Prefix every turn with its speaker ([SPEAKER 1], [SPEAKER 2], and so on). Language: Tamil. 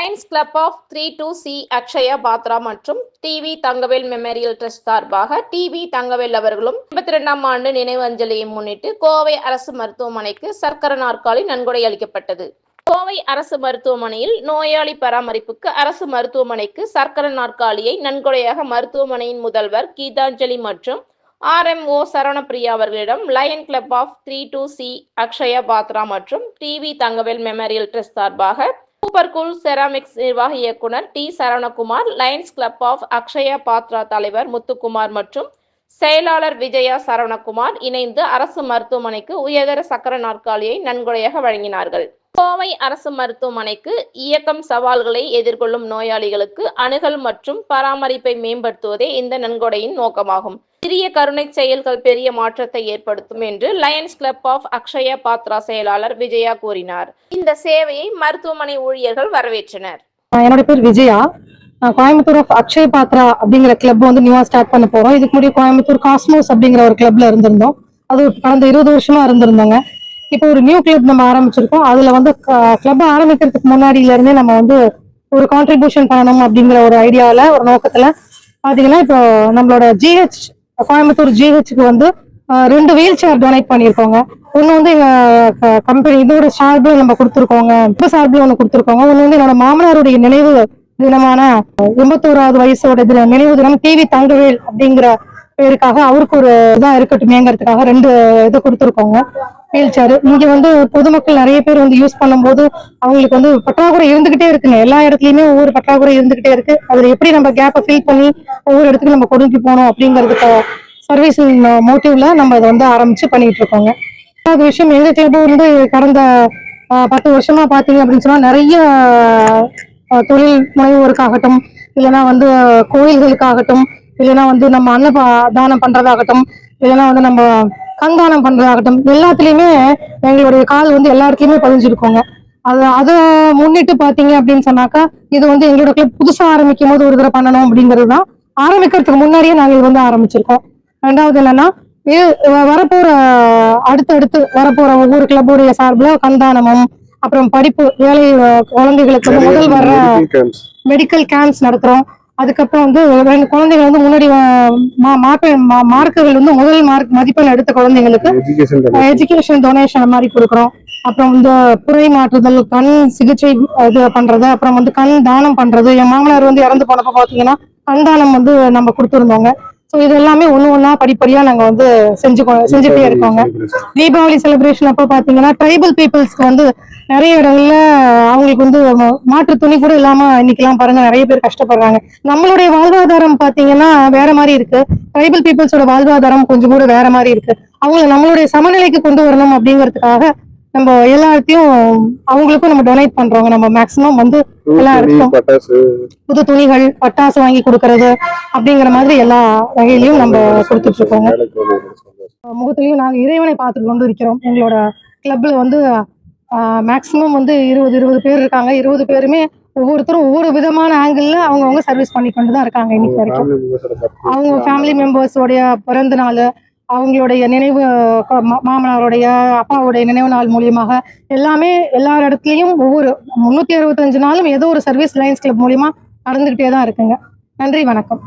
[SPEAKER 1] Lions club of three two C Akshaya Patra மற்றும் டிவி தங்கவேல் மெமோரியல் ட்ரஸ்ட் சார்பாக டிவி தங்கவேல் அவர்களும் எண்பத்தி ரெண்டாம் ஆண்டு நினைவு அஞ்சலியை முன்னிட்டு கோவை அரசு மருத்துவமனைக்கு சர்க்கர நாற்காலி நன்கொடை அளிக்கப்பட்டது. கோவை அரசு மருத்துவமனையில் நோயாளி பராமரிப்புக்கு அரசு மருத்துவமனைக்கு சர்க்கர நாற்காலியை நன்கொடையாக மருத்துவமனையின் முதல்வர் கீதாஞ்சலி மற்றும் ஆர்எம்ஓ சரவணப்பிரியா அவர்களிடம் lion club of three two C Akshaya Patra மற்றும் டிவி தங்கவேல் மெமோரியல் ட்ரஸ்ட் சார்பாக சூப்பர் கூல் செராமிக்ஸ் நிர்வாக இயக்குனர் T Saravanakumar lions club of Akshaya Patra தலைவர் முத்துக்குமார் மற்றும் செயலாளர் விஜயா சரவணகுமார் இணைந்து அரசு மருத்துவமனைக்கு உயர்தர சக்கர நாற்காலியை நன்கொடையாக வழங்கினார்கள். கோவை அரசு மருத்துவமனைக்கு இயக்கம் சவால்களை எதிர்கொள்ளும் நோயாளிகளுக்கு அணுகல் மற்றும் பராமரிப்பை மேம்படுத்துவதே இந்த நன்கொடையின் நோக்கமாகும். சிறிய கருணை செயல்கள் பெரிய மாற்றத்தை ஏற்படுத்தும் என்று lions club of Akshaya Patra செயலாளர் விஜயா கூறினார். இந்த சேவையை மருத்துவமனை ஊழியர்கள் வரவேற்றனர்.
[SPEAKER 2] என்னோட பேர் விஜயா. கோயம்புத்தூர் ஆஃப் அக்ஷய் பாத்ரா அப்படிங்கிற கிளப் வந்து நியூவா ஸ்டார்ட் பண்ண போறோம். இதுக்கு முன்னாடி கோயம்புத்தூர் காஸ்மோஸ் அப்படிங்கிற ஒரு கிளப்ல இருந்திருந்தோம். அது கடந்த இருபது வருஷமா இருந்திருந்தோங்க. இப்போ ஒரு நியூ கிளப் நம்ம ஆரம்பிச்சிருக்கோம். அதுல வந்து கிளப் ஆரம்பிக்கிறதுக்கு முன்னாடியில இருந்தே நம்ம வந்து ஒரு கான்ட்ரிபியூஷன் பண்ணணும் அப்படிங்கிற ஒரு ஐடியாவில் ஒரு நோக்கத்துல பாத்தீங்கன்னா இப்போ நம்மளோட ஜிஹெச் கோயம்புத்தூர் ஜிஹெச்சுக்கு வந்து ரெண்டு வீல் சேர் டொனேட் பண்ணியிருக்கோங்க. ஒன்று வந்து எங்க கம்பெனி இதோட சார்பில் நம்ம கொடுத்துருக்கோங்க. இப்போ சார்பில் ஒன்று கொடுத்துருக்கோங்க. ஒன்று வந்து என்னோட மாமனாருடைய நினைவு தினமான எண்பத்தோராவது வயசோட தின நினைவு தினம் டிவி தங்கவேல் அப்படிங்கிற பேருக்காக அவருக்கு ஒரு இதாக இருக்கட்டுமேங்கிறதுக்காக ரெண்டு இது கொடுத்துருக்கோங்க. வீல் சேர் இங்கே வந்து பொதுமக்கள் நிறைய பேர் வந்து யூஸ் பண்ணும்போது அவங்களுக்கு வந்து பற்றாக்குறை இருந்துகிட்டே இருக்குங்க. எல்லா இடத்துலையுமே ஒவ்வொரு பற்றாக்குறை இருந்துகிட்டே இருக்கு. அதில் எப்படி நம்ம கேப்பை ஃபில் பண்ணி ஒவ்வொரு இடத்துக்கு நம்ம கொடுங்கி போகணும் அப்படிங்கிறதுக்கு சர்வீசிங் மோட்டிவ்ல நம்ம இதை வந்து ஆரம்பிச்சு பண்ணிட்டு இருக்கோங்க. ரெண்டாவது விஷயம் எங்க கிளப் வந்து கடந்த பத்து வருஷமா பாத்தீங்க அப்படின்னு சொன்னா நிறைய தொழில் முனைவோருக்காகட்டும் இல்லைன்னா வந்து கோயில்களுக்காகட்டும் இல்லைன்னா வந்து நம்ம அன்ன தானம் பண்றதாகட்டும் இல்லைன்னா வந்து நம்ம கண்தானம் பண்றதாகட்டும் எல்லாத்துலயுமே எங்களுடைய கால் வந்து எல்லா இடத்துலயுமே பதிஞ்சிருக்கோங்க. அது அதை முன்னிட்டு பாத்தீங்க அப்படின்னு சொன்னாக்கா இது வந்து எங்களோட கிளப் புதுசா ஆரம்பிக்கும் போது ஒரு தடவை பண்ணணும் அப்படிங்கிறது தான் ஆரம்பிக்கிறதுக்கு முன்னாடியே நாங்க இது வந்து ஆரம்பிச்சிருக்கோம். ரெண்டாவது என்னன்னா இது வரப்போற அடுத்தடுத்து வரப்போற ஒவ்வொரு கிளப்புடைய சார்பில் கண்தானமும் அப்புறம் படிப்பு ஏழை குழந்தைகளுக்கு முதல் வர்ற மெடிக்கல் கேம்ப்ஸ் நடத்துறோம். அதுக்கப்புறம் வந்து ரெண்டு குழந்தைகள் வந்து முன்னாடி மார்க்க மார்க்குகள் வந்து முதல் மார்க் மதிப்பெண் எடுத்த குழந்தைங்களுக்கு எஜுகேஷன் டொனேஷன் மாதிரி கொடுக்குறோம். அப்புறம் வந்து புரை மாற்றுதல் கண் சிகிச்சை இது பண்றது அப்புறம் வந்து கண் தானம் பண்றது. என் மாமனார் வந்து இறந்து போனப்ப பாத்தீங்கன்னா கண் தானம் வந்து நம்ம கொடுத்துருந்தோங்க. ஸோ இது எல்லாமே ஒண்ணு ஒண்ணா படிப்படியா நாங்க வந்து செஞ்சு செஞ்சுட்டே இருக்கோங்க. தீபாவளி செலிப்ரேஷன் அப்ப பாத்தீங்கன்னா ட்ரைபல் பீப்புள்ஸ்க்கு வந்து நிறைய இடங்கள்ல அவங்களுக்கு வந்து மாற்று துணி கூட இல்லாம இன்னைக்கெல்லாம் பாருங்க நிறைய பேர் கஷ்டப்படுறாங்க. நம்மளுடைய வாழ்வாதாரம் பாத்தீங்கன்னா வேற மாதிரி இருக்கு. ட்ரைபல் பீப்புள்ஸோட வாழ்வாதாரம் கொஞ்சம் கூட வேற மாதிரி இருக்கு. அவங்கள நம்மளுடைய சமநிலைக்கு கொண்டு வரணும் அப்படிங்கிறதுக்காக நம்ம எல்லாத்தையும் அவங்களுக்கும் நம்ம டொனேட் பண்றோங்க நம்ம மேக்சிமம் வந்து
[SPEAKER 3] எல்லாருக்கும்
[SPEAKER 2] புது துணிகள் பட்டாசு வாங்கி கொடுக்கறது அப்படிங்கிற மாதிரி எல்லா வகையிலையும் நம்ம கொடுத்துட்டு இருக்கோங்க முகத்திலையும் நாங்க இறைவனை பார்த்துட்டு கொண்டு இருக்கிறோம். எங்களோட கிளப்ல வந்து மேக்சிமம் வந்து இருபது இருபது பேர் இருக்காங்க. இருபது பேருமே ஒவ்வொருத்தரும் ஒவ்வொரு விதமான ஆங்கிள் அவங்கவுங்க சர்வீஸ் பண்ணி கொண்டு தான் இருக்காங்க இன்னைக்கு வரைக்கும். அவங்க ஃபேமிலி மெம்பர்ஸோடைய பிறந்த நாள் அவங்களுடைய நினைவு மாமனாருடைய அப்பாவுடைய நினைவு நாள் மூலியமாக எல்லாமே எல்லா இடத்துலையும் ஒவ்வொரு முன்னூத்தி அறுபத்தஞ்சு நாளும் ஏதோ ஒரு சர்வீஸ் லைன்ஸ் கிளப் மூலியமா நடந்துகிட்டே தான் இருக்குங்க. நன்றி வணக்கம்.